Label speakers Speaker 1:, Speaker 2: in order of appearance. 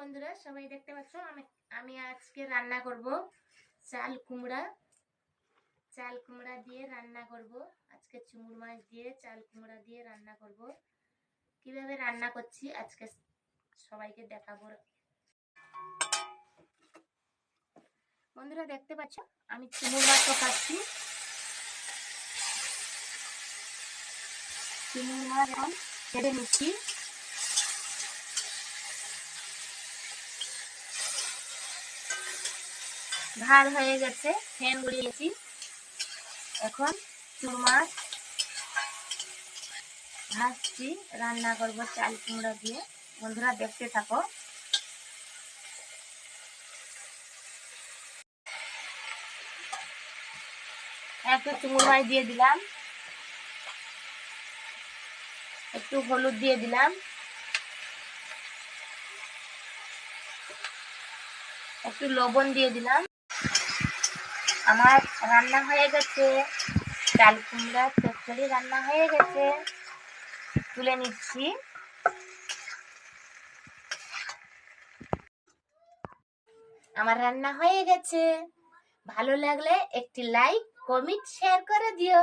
Speaker 1: বন্ধুরা, সবাই দেখতে পাচ্ছ, আমি আমি আজকে রান্না করব চাল কুমড়া। চাল কুমড়া দিয়ে রান্না করব। আজকে চুমুর মাছ দিয়ে চাল কুমড়া দিয়ে রান্না করব। কীভাবে রান্না করছি আজকে সবাইকে দেখাবো। বন্ধুরা, দেখতে পাচ্ছ, আমি চুমুর মাছ খাচ্ছি চুমুর মাছ এখন কেটে নিচ্ছি। ভার হয়ে গেছে, ফ্যান উড়িয়েছি এখন চুর মাছ ভাজছি, রান্না করব চাল কুমড়া দিয়ে। বন্ধুরা, দেখতে থাকো। একটু চুমুর দিয়ে দিলাম। একটু হলুদ দিয়ে দিলাম। একটু লবণ দিয়ে দিলাম। আমার রান্না হয়ে গেছে। চাল কুমড়া চচ্চড়ি রান্না হয়ে গেছে। তুলে নিচ্ছি। আমার রান্না হয়ে গেছে। ভালো লাগলে একটি লাইক, কমেন্ট, শেয়ার করে দিও।